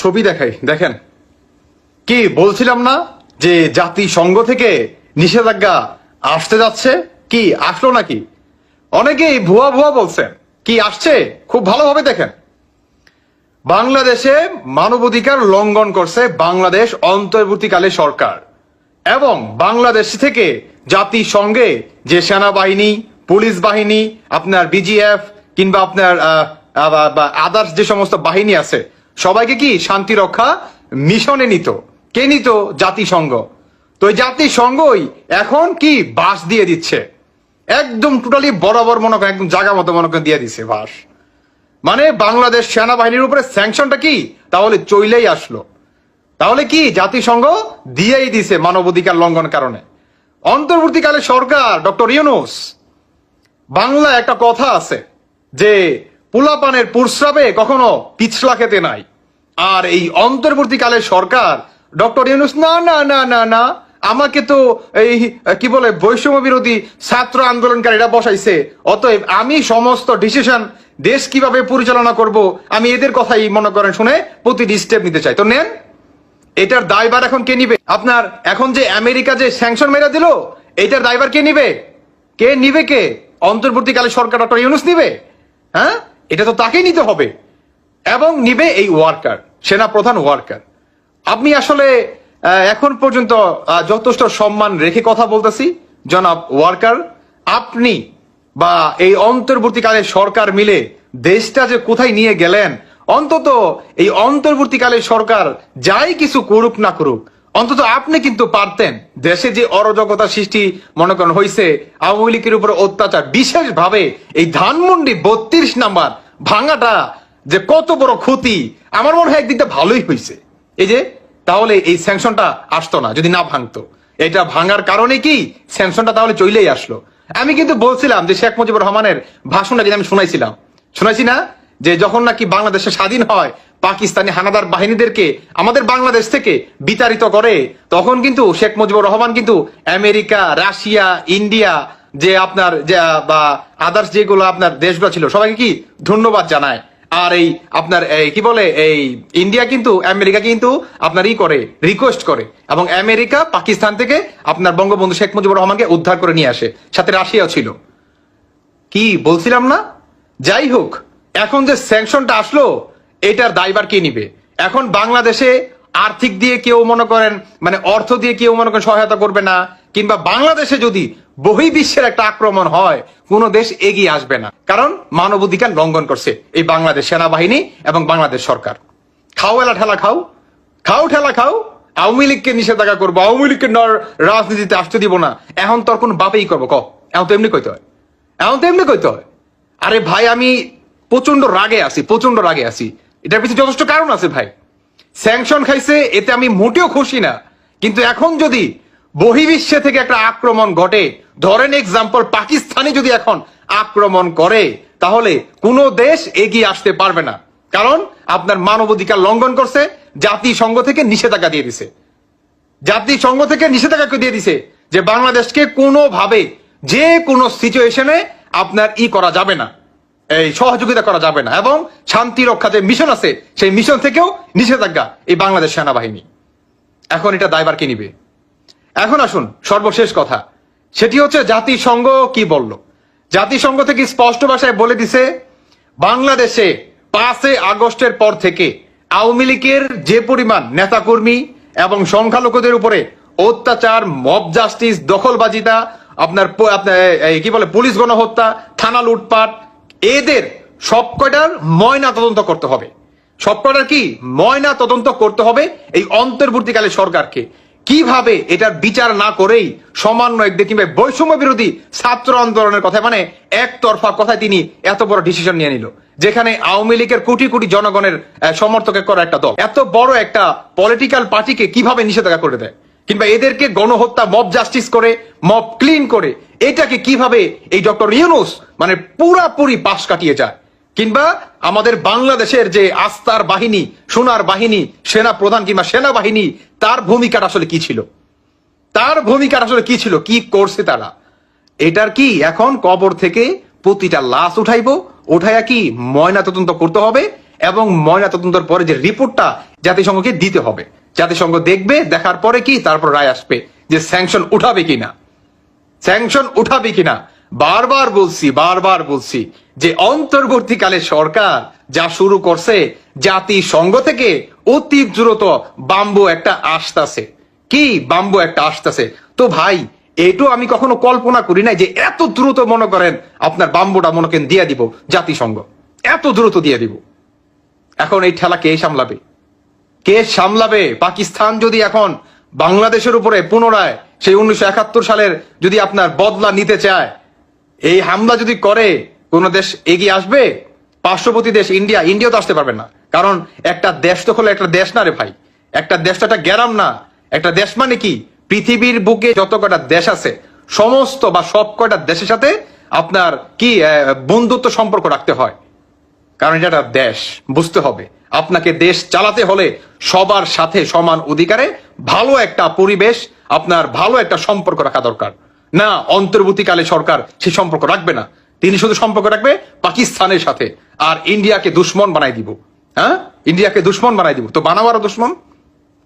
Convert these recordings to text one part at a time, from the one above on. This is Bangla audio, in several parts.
ছবি দেখাই, দেখেন। কি, বলছিলাম না যে জাতিসংঘ থেকে নিষেধাজ্ঞা আসতে যাচ্ছে? কি, আসলো নাকি? অনেকেই ভুয়া ভুয়া বলছেন। কি, আসছে? খুব ভালোভাবে দেখেন। বাংলাদেশে মানবাধিকার লঙ্ঘন করছে বাংলাদেশ অন্তর্বর্তীকালে সরকার এবং বাংলাদেশ থেকে জাতিসংঘে যে সেনাবাহিনী, পুলিশ বাহিনী, আপনার বিজিএফ কিংবা আপনার আদার্স যে সমস্ত বাহিনী আছে সবাইকে কি শান্তি রক্ষা? মিশনে নিত। কে নিত? জাতিসংঘ। তো এই জাতিসংঘই এখন কি বাস দিয়ে দিচ্ছে? একদম টোটালি বরাবর মনে করেন, একদম জায়গা মতো মনে করেন দিয়ে দিচ্ছে বাস। মানে বাংলাদেশ সেনাবাহিনীর উপরে স্যাংশনটা কি? তাহলে চইলেই আসলো। তাহলে কি জাতিসংঘ দিয়েই দিছে মানবাধিকার লঙ্ঘন কারণে। অন্তর্বর্তীকালে সরকার ডক্টর ইউনুস বাংলা একটা কথা আছে যে পুলাপানের পুরস্রাবে কখনো পিছলা খেতে নাই। আর এই অন্তর্বর্তীকালে সরকার, ডক্টর ইউনুস, না না না না না, আমাকে তো এই, কি বলে, বৈষম্য বিরোধী ছাত্র আন্দোলনকারীরা বসাইছে। অতএব আমি সমস্ত ডিসিশন দেশ কীভাবে পরিচালনা করব, আমি এদের কথাই মনে করেন শুনে প্রতিটি স্টেপ নিতে চাই। তো নেন, এটার দায়বার এখন কে নিবে? আপনার এখন যে আমেরিকা যে স্যাংশন মেরা দিল, এটার দায়বার কে নিবে? কে নিবে কে? অন্তর্বর্তীকালে সরকার ডক্টর ইউনুস নিবে? হ্যাঁ? এটা তো তাকেই নিতে হবে। এবং নিবে এই ওয়ার্কার সেনা প্রধান ওয়ার্কার। আপনি আসলে এখন পর্যন্ত যথেষ্ট সম্মান রেখে কথা বলতেছি, জনাব ওয়ার্কার। আপনি বা এই অন্তর্বর্তীকালে সরকার মিলে দেশটা যে কোথায় নিয়ে গেলেন, অন্তত এই অন্তর্বর্তীকালে সরকার যাই কিছু করুক না করুক অন্তত আপনি কিন্তু পারতেন। দেশে যে অরাজকতা সৃষ্টি, মনে করেন হয়েছে আওয়ামী লীগের উপর অত্যাচার, বিশেষভাবে এই ধানমন্ডি বত্রিশ নাম্বার ভাঙাটা যে কত বড় ক্ষতি, আমার মনে হয় একদিকটা ভালোই হয়েছে এই যে, তাহলে এই স্যাংশনটা আসতো না, যদি না ভাঙতো। এটা ভাঙার কারণে কি? স্যাংশনটা তাহলে চলেই আসলো। আমি কিন্তু বলছিলাম যে শেখ মুজিবুর রহমানের ভাষণটা কিন্তু আমি শোনাইছিলাম। শোনাইছি না যে যখন নাকি বাংলাদেশে স্বাধীন হয় পাকিস্তানি হানাদার বাহিনীদেরকে আমাদের বাংলাদেশ থেকে বিতাড়িত করে। তখন কিন্তু শেখ মুজিবুর রহমান কিন্তু আমেরিকা, রাশিয়া, ইন্ডিয়া যে আপনার বা আদার্স যেগুলো আপনার দেশগুলো ছিল, সবাইকে কি ধন্যবাদ জানায়। আর এই আপনার এই কি বলে, এই ইন্ডিয়া কিন্তু, আমেরিকা কিন্তু আপনার ই করে রিকোয়েস্ট করে। এবং আমেরিকা পাকিস্তান থেকে আপনার বঙ্গবন্ধু শেখ মুজিবুর রহমানকে উদ্ধার করে নিয়ে আসে। সাথে রাশিয়াও ছিল। কি বলছিলাম না? যাই হোক, এখন যে স্যাংশনটা আসলো এটার দায়ভার কে নিবে? এখন বাংলাদেশে আর্থিক দিয়ে কেউ মনে করেন মানে অর্থ দিয়ে কেউ মনে করেন সহায়তা করবে না, কিংবা বাংলাদেশে যদি বহির্বিশ্বের একটা আক্রমণ হয়, কোন দেশ এগিয়ে আসবে না। কারণ মানবাধিকার লঙ্ঘন করছে এই বাংলাদেশ সেনাবাহিনী এবং বাংলাদেশ সরকার। খাও এলা ঠেলা খাও খাও ঠেলা খাও, আওয়ামী লীগকে নিষেধাজ্ঞা করব, আওয়ামী লীগকে রাজনীতিতে আসতে দিব না। এখন তোর কোন বাপেই করব, ক? এখন তো এমনি কইতে হয়। এখন তো এমনি কইতে হয়। আরে ভাই, আমি প্রচণ্ড রাগে আছি প্রচণ্ড রাগে আছি। এটার পিছনে যথেষ্ট কারণ আছে ভাই। স্যাংশন খাইছে, এতে আমি মোটেও খুশি না। কিন্তু এখন যদি বহির্বিশ্বে থেকে একটা আক্রমণ ঘটে, ধরেন এক্সাম্পল পাকিস্তানে যদি এখন আক্রমণ করে, তাহলে কোনো দেশ এগিয়ে আসতে পারবে না। কারণ আপনার মানবাধিকার লঙ্ঘন করছে, জাতিসংঘ থেকে নিষেধাজ্ঞা দিয়ে দিছে। জাতিসংঘ থেকে নিষেধাজ্ঞা দিয়ে দিছে যে বাংলাদেশকে কোনোভাবে, যে কোনো সিচুয়েশনে আপনার ই করা যাবে না। এই সহযোগিতা করা যাবে না এবং শান্তি রক্ষা যে মিশন আছে, সেই মিশন থেকেও নিষেধাজ্ঞা এই বাংলাদেশ সেনাবাহিনী। এখন এটা দায়বার কে নিবে? এখন আসুন, সর্বশেষ কথা। সেটি হচ্ছে জাতিসংঘ কি বলল? জাতিসংঘ থেকে স্পষ্ট ভাষায় বলে দিছে, বাংলাদেশে পাঁচে আগস্টের পর থেকে আওয়ামী লীগের যে পরিমাণ নেতাকর্মী এবং সংখ্যালঘুদের উপরে অত্যাচার মব জাস্টিস দখলবাজিতা, আপনার আপনার কি বলে, পুলিশ গণহত্যা, থানা লুটপাট এদের সব কয়টার ময়না তদন্ত করতে হবে। সবকটার কি? ময়না তদন্ত করতে হবে এই অন্তর্বর্তীকালে সরকারকে। কীভাবে এটার বিচার না করেই সমন্বয়কদের কিংবা বৈষম্য বিরোধী ছাত্র আন্দোলনের কথা মানে একতরফা কথায় তিনি এত বড় ডিসিশন নিয়ে নিল, যেখানে আওয়ামী লীগের কোটি কোটি জনগণের সমর্থকের করা একটা দল। এত বড় একটা পলিটিক্যাল পার্টিকে কীভাবে নিষেধাজ্ঞা করে দেয়? কিংবা এদেরকে গণহত্যা মব জাস্টিস করে মব ক্লিন করে, এটাকে কীভাবে এই ডক্টর ইউনুস মানে পুরাপুরি পাশ কাটিয়ে যায় কিংবা আমাদের বাংলাদেশের যে আস্থার বাহিনী, সোনার বাহিনী, সেনা প্রধান কিংবা সেনাবাহিনী, তার ভূমিকাটা আসলে কি ছিল? তার ভূমিকাটা আসলে কি ছিল? কি করছে তারা? এটার কি এখন কবর থেকে প্রতিটা লাশ উঠাইব? উঠাইয়া কি ময়না তদন্ত করতে হবে? এবং ময়না তদন্তর পরে যে রিপোর্টটা জাতিসংঘকে দিতে হবে। জাতিসংঘ দেখবে, দেখার পরে কি? তারপর রায় আসবে যে স্যাংশন উঠাবে কিনা। স্যাংশন উঠাবে কিনা? বারবার বলছি বারবার বলছি যে অন্তর্বর্তীকালে সরকার যা শুরু করছে, জাতিসংঘ থেকে অতি দ্রুত বাম্বু একটা আসতাছে কি বাম্বু একটা আসতেছে তো ভাই, এটু আমি কখনো কল্পনা করি নাই যে এত দ্রুত মনে করেন আপনার বাম্বুটা মনে করেন দিয়ে দিব জাতিসংঘ। এত দ্রুত দিয়ে দিব। এখন এই ঠেলা কে সামলাবে? কে সামলাবে? পাকিস্তান যদি এখন বাংলাদেশের উপরে পুনরায় সেই উনিশশো একাত্তর সালের যদি আপনার বদলা নিতে চায়, এই হামলা যদি করে, কোন দেশ এগিয়ে আসবে? পার্শ্ববর্তী দেশ ইন্ডিয়া ইন্ডিয়া তো আসতে পারবে না। কারণ একটা দেশ তো হলো একটা দেশ না রে ভাই। একটা দেশ একটা গ্যারাম না। একটা দেশ মানে কি? পৃথিবীর বুকে যত কটা দেশ আছে, সমস্ত বা সব কয়টা দেশের সাথে আপনার কি বন্ধুত্ব সম্পর্ক রাখতে হয়। কারণ এটা একটা দেশ, বুঝতে হবে। আপনাকে দেশ চালাতে হলে সবার সাথে সমান অধিকারে ভালো একটা পরিবেশ, আপনার ভালো একটা সম্পর্ক রাখা দরকার। না, অন্তর্বর্তীকালে সরকার সে সম্পর্ক রাখবে না। তিনি শুধু সম্পর্ক রাখবে পাকিস্তানের সাথে। আর ইন্ডিয়াকে দুশ্মন বানাই দিব। হ্যাঁ? ইন্ডিয়াকে দুশ্মন বানাই দিব। তো বানাও আরও দুশ্মন।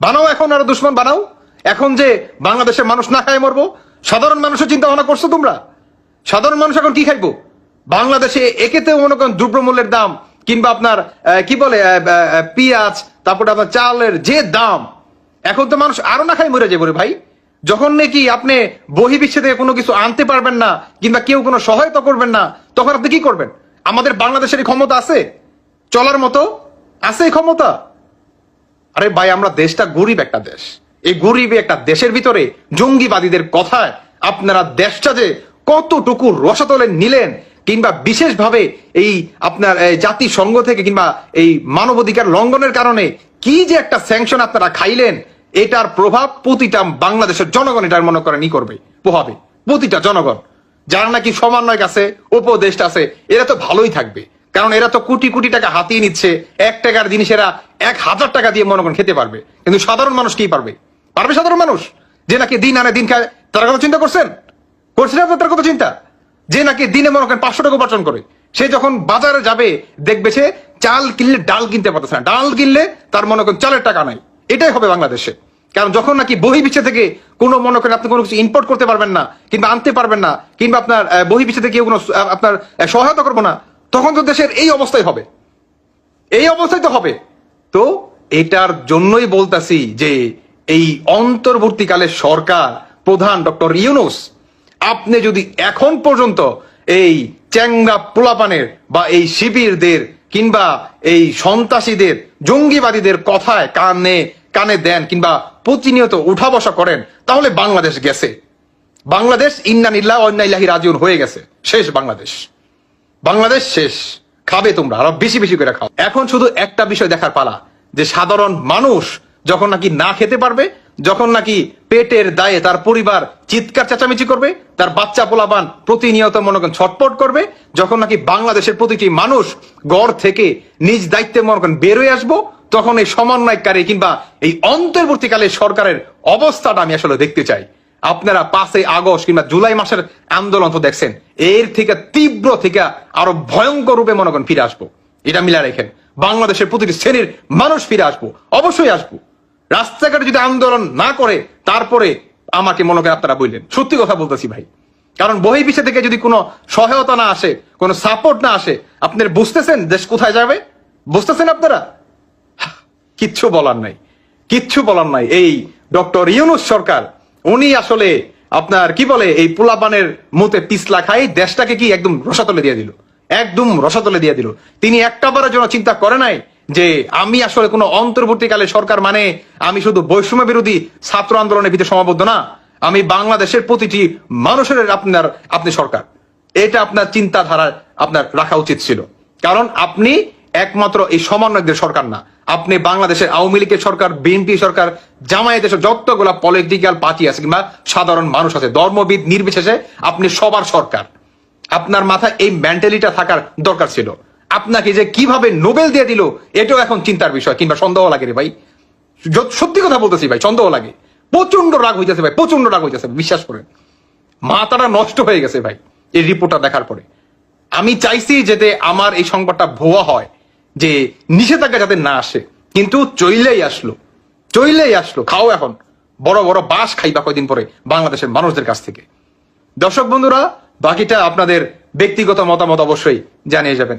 বানাও এখন আরও দুশ্মন, বানাও। এখন যে বাংলাদেশের মানুষ না খায় মরবো, সাধারণ মানুষের চিন্তা ভাবনা করছ তোমরা। সাধারণ মানুষ এখন কি খাইবো? বাংলাদেশে একেতে মনে করেন দ্রব্যমূল্যের দাম কিংবা আপনার কি বলে পেঁয়াজ, তারপরে আপনার চালের যে দাম, এখন তো মানুষ আরও না খাই মরে যাবে ভাই। যখন নাকি আপনি বহির্বিশ্বে থেকে কোনো কিছু আনতে পারবেন না কিংবা কেউ কোনো সহায়তা করবেন না, তখন আপনি কি করবেন? আমাদের বাংলাদেশের ক্ষমতা আছে? চলার মতো আছে ক্ষমতা? আরে ভাই, আমরা দেশটা গরিব একটা দেশ। এই গরিব একটা দেশের ভিতরে জঙ্গিবাদীদের কথায় আপনারা দেশটা যে কতটুকু রসাতলে নিলেন কিংবা বিশেষভাবে এই আপনার জাতিসংঘ থেকে কিংবা এই মানবাধিকার লঙ্ঘনের কারণে কি যে একটা স্যাংশন আপনারা খাইলেন, এটার প্রভাব প্রতিটা বাংলাদেশের জনগণ এটার মনে করেন ই করবে, পোহাবে, প্রতিটা জনগণ। যারা নাকি সমন্বয় আছে, উপদেষ্টা আছে, এরা তো ভালোই থাকবে। কারণ এরা তো কোটি কোটি টাকা হাতিয়ে নিচ্ছে, এক টাকার জিনিস এরা এক হাজার টাকা দিয়ে মনে করেন খেতে পারবে। কিন্তু সাধারণ মানুষ কি পারবে? পারবে সাধারণ মানুষ? যে নাকি দিন আনে দিন খায়, তারা কথা চিন্তা করছেন? করছেন আপনার তার কথা চিন্তা? যে নাকি দিনে মনে করেন পাঁচশো টাকা উপার্জন করে। সে যখন বাজারে যাবে, দেখবে সে চাল কিনলে ডাল কিনতে পারতেছে না। ডাল কিনলে তার মনে করেন চালের টাকা নাই। এটাই হবে বাংলাদেশে। কারণ যখন নাকি বহির্বিশ্বে থেকে কোনো মনে করেন আপনি কোনো কিছু ইম্পোর্ট করতে পারবেন না, কিংবা আনতে পারবেন না, কিংবা আপনার বহির্বিশ্বে থেকে কোনো আপনার সহায়তা করব না, তখন তো দেশের এই অবস্থায় হবে। এই অবস্থায় তো হবে। তো এটার জন্যই বলতাছি যে এই অন্তর্বর্তীকালে সরকার প্রধান ডক্টর ইউনুস আপনি যদি এখন পর্যন্ত এই চ্যাংরা পোলাপানের বা এই শিবিরদের কিংবা এই সন্ত্রাসীদের, জঙ্গিবাদীদের কথায় কানে কানে দেন কিংবা প্রতিনিয়ত উঠা বসা করেন, তাহলে বাংলাদেশ গেছে। বাংলাদেশ ইন্নানিল্লাহ অন্যাইলাহি রাজিউন হয়ে গেছে। শেষ বাংলাদেশ। বাংলাদেশ শেষ। খাবে তোমরা, আরও বেশি বেশি করে খাও। এখন শুধু একটা বিষয় দেখার পালা, যে সাধারণ মানুষ যখন নাকি না খেতে পারবে, যখন নাকি পেটের দায়ে তার পরিবার চিৎকার চেঁচামেচি করবে, তার বাচ্চা পোলাবান প্রতিনিয়ত মনে করেন ছটপট করবে, যখন নাকি বাংলাদেশের প্রতিটি মানুষ গড় থেকে নিজ দায়িত্বে মনে করেন বেরোয় আসব, তখন এই সমন্বয়কারী কিংবা এই অন্তর্বর্তীকালে সরকারের অবস্থাটা আমি আসলে দেখতে চাই। আপনারা পাঁচই আগস্ট কিংবা জুলাই মাসের আন্দোলন তো দেখছেন, এর থেকে তীব্র থেকে আরও ভয়ঙ্কর রূপে মনে করেন ফিরে আসব। এটা মিলা রেখেন, বাংলাদেশের প্রতিটি শ্রেণির মানুষ ফিরে আসব, অবশ্যই আসব। রাস্তাঘাটে যদি আন্দোলন না করে, তারপরে আমাকে মনে করেন আপনারা বললেন। সত্যি কথা বলতেছি ভাই। কারণ বহির্বিশ্ব থেকে যদি কোনো সহায়তা না আসে, কোনো সাপোর্ট না আসে আপনারা বুঝতেছেন দেশ কোথায় যাবে? বুঝতেছেন আপনারা? কিচ্ছু বলার নাই। কিচ্ছু বলার নাই। এই ডক্টর ইউনুস সরকার, উনি আসলে আপনার কি বলে, এই পোলাপানের মুতে পিছলা খাই, দেশটাকে কি একদম রসাতলে দিয়ে দিল? একদম রসাতলে দিয়ে দিল। তিনি একটা বারের জন্য চিন্তা করে নাই যে আমি আসলে কোনো অন্তর্বর্তীকালে সরকার মানে আমি শুধু বৈষম্য বিরোধী ছাত্র আন্দোলনের ভিতরে সমাবদ্ধ না, আমি বাংলাদেশের প্রতিটি মানুষের আপনার, আপনি সরকার। এটা আপনার চিন্তাধারা আপনার রাখা উচিত ছিল। কারণ আপনি একমাত্র এই সমন্বয়কদের সরকার না। আপনি বাংলাদেশের আওয়ামী লীগের সরকার, বিএনপি সরকার, জামায়াতের যতগুলা পলিটিক্যাল পার্টি আছে কিংবা সাধারণ মানুষ আছে, ধর্মবিদ, নির্বিশেষে আপনি সবার সরকার। আপনার মাথায় এই মেন্টালিটা থাকার দরকার ছিল। আপনাকে যে কীভাবে নোবেল দিয়ে দিল, এটাও এখন চিন্তার বিষয়, কিংবা সন্দেহ লাগে রে ভাই। সত্যি কথা বলতেছি ভাই সন্দেহ লাগে। প্রচণ্ড রাগ হইতেছে ভাই প্রচণ্ড রাগ হইতেছে, বিশ্বাস করেন। মাথাটা নষ্ট হয়ে গেছে ভাই, এই রিপোর্টটা দেখার পরে। আমি চাইছি যাতে আমার এই সংবাদটা ভুয়া হয়, যে নিষেধাজ্ঞা যাতে না আসে। কিন্তু চইলেই আসলো চইলেই আসলো, খাও এখন। বড় বড় বাস খাইবা কয়দিন পরে বাংলাদেশের মানুষদের কাছ থেকে। দর্শক বন্ধুরা, বাকিটা আপনাদের ব্যক্তিগত মতামত অবশ্যই জানিয়ে যাবেন।